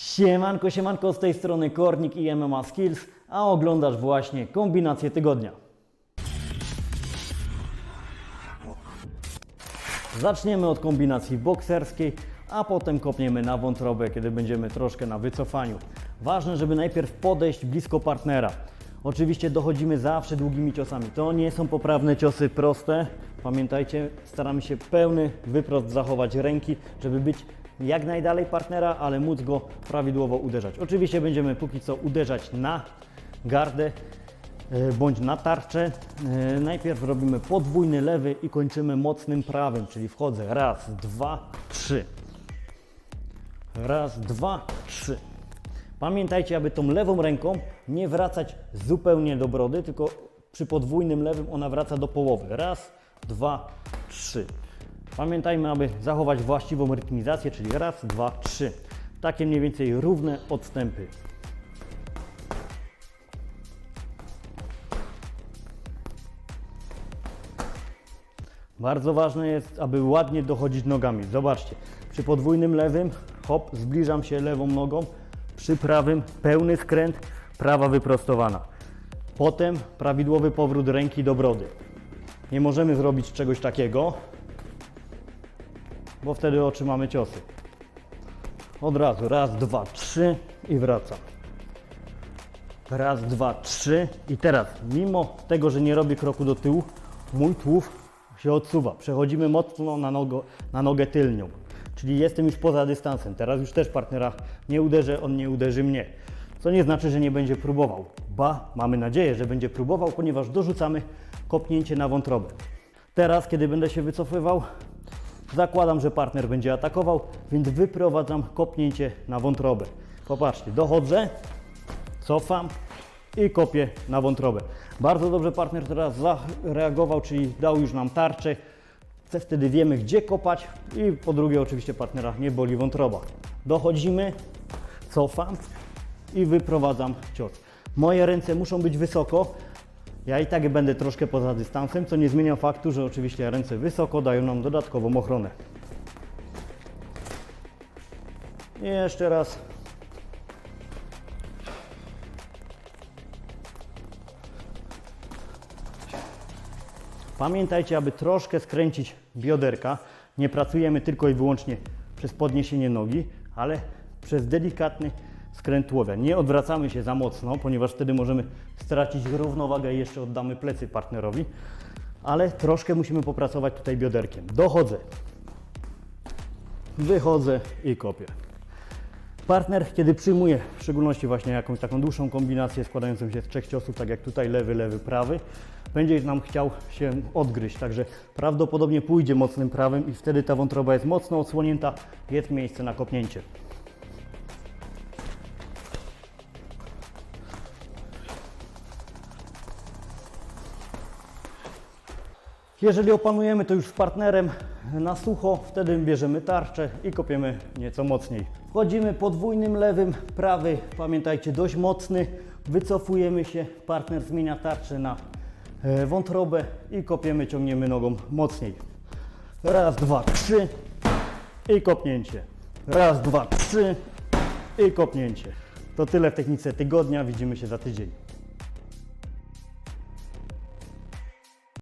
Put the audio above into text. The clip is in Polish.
Siemanko, siemanko, z tej strony Kornik i MMA Skills, a oglądasz właśnie kombinację tygodnia. Zaczniemy od kombinacji bokserskiej, a potem kopniemy na wątrobę, kiedy będziemy troszkę na wycofaniu. Ważne, żeby najpierw podejść blisko partnera. Oczywiście dochodzimy zawsze długimi ciosami. To nie są poprawne ciosy proste. Pamiętajcie, staramy się pełny wyprost zachować ręki, żeby być jak najdalej partnera, ale móc go prawidłowo uderzać. Oczywiście będziemy póki co uderzać na gardę, e, bądź na tarczę. E, Najpierw robimy podwójny lewy i kończymy mocnym prawym, czyli wchodzę raz, dwa, trzy. Raz, dwa, trzy. Pamiętajcie, aby tą lewą ręką nie wracać zupełnie do brody, tylko przy podwójnym lewym ona wraca do połowy. Raz, dwa, trzy. Pamiętajmy, aby zachować właściwą rytmizację, czyli raz, dwa, trzy. Takie mniej więcej równe odstępy. Bardzo ważne jest, aby ładnie dochodzić nogami. Zobaczcie, przy podwójnym lewym, hop, zbliżam się lewą nogą, przy prawym pełny skręt, prawa wyprostowana. Potem prawidłowy powrót ręki do brody. Nie możemy zrobić czegoś takiego, bo wtedy otrzymamy ciosy. Od razu, raz, dwa, trzy i wracam. Raz, dwa, trzy i teraz, mimo tego, że nie robię kroku do tyłu, mój tułów się odsuwa. Przechodzimy mocno na, nogo, na nogę tylnią. Czyli jestem już poza dystansem. Teraz już też partnera nie uderzę, on nie uderzy mnie. Co nie znaczy, że nie będzie próbował. Ba, mamy nadzieję, że będzie próbował, ponieważ dorzucamy kopnięcie na wątrobę. Teraz, kiedy będę się wycofywał, zakładam, że partner będzie atakował, więc wyprowadzam kopnięcie na wątrobę. Popatrzcie, dochodzę, cofam i kopię na wątrobę. Bardzo dobrze partner teraz zareagował, czyli dał już nam tarczę. Wtedy wiemy, gdzie kopać i po drugie oczywiście partnera nie boli wątroba. Dochodzimy, cofam i wyprowadzam cios. Moje ręce muszą być wysoko. Ja i tak będę troszkę poza dystansem, co nie zmienia faktu, że oczywiście ręce wysoko dają nam dodatkową ochronę. I jeszcze raz Pamiętajcie, aby troszkę skręcić bioderka. Nie pracujemy tylko i wyłącznie przez podniesienie nogi, ale przez delikatny skręt tułowia. Nie odwracamy się za mocno, ponieważ wtedy możemy stracić równowagę i jeszcze oddamy plecy partnerowi, ale troszkę musimy popracować tutaj bioderkiem. Dochodzę, wychodzę i kopię. Partner, kiedy przyjmuje w szczególności właśnie jakąś taką dłuższą kombinację składającą się z trzech ciosów, tak jak tutaj lewy, lewy, prawy, będzie nam chciał się odgryźć, także prawdopodobnie pójdzie mocnym prawym i wtedy ta wątroba jest mocno odsłonięta, jest miejsce na kopnięcie. Jeżeli opanujemy to już z partnerem na sucho, wtedy bierzemy tarczę i kopiemy nieco mocniej. Wchodzimy podwójnym lewym, prawy, pamiętajcie, dość mocny. Wycofujemy się, partner zmienia tarczę na e, wątrobę i kopiemy, ciągniemy nogą mocniej. Raz, dwa, trzy i kopnięcie. Raz, dwa, trzy i kopnięcie. To tyle w technice tygodnia. Widzimy się za tydzień.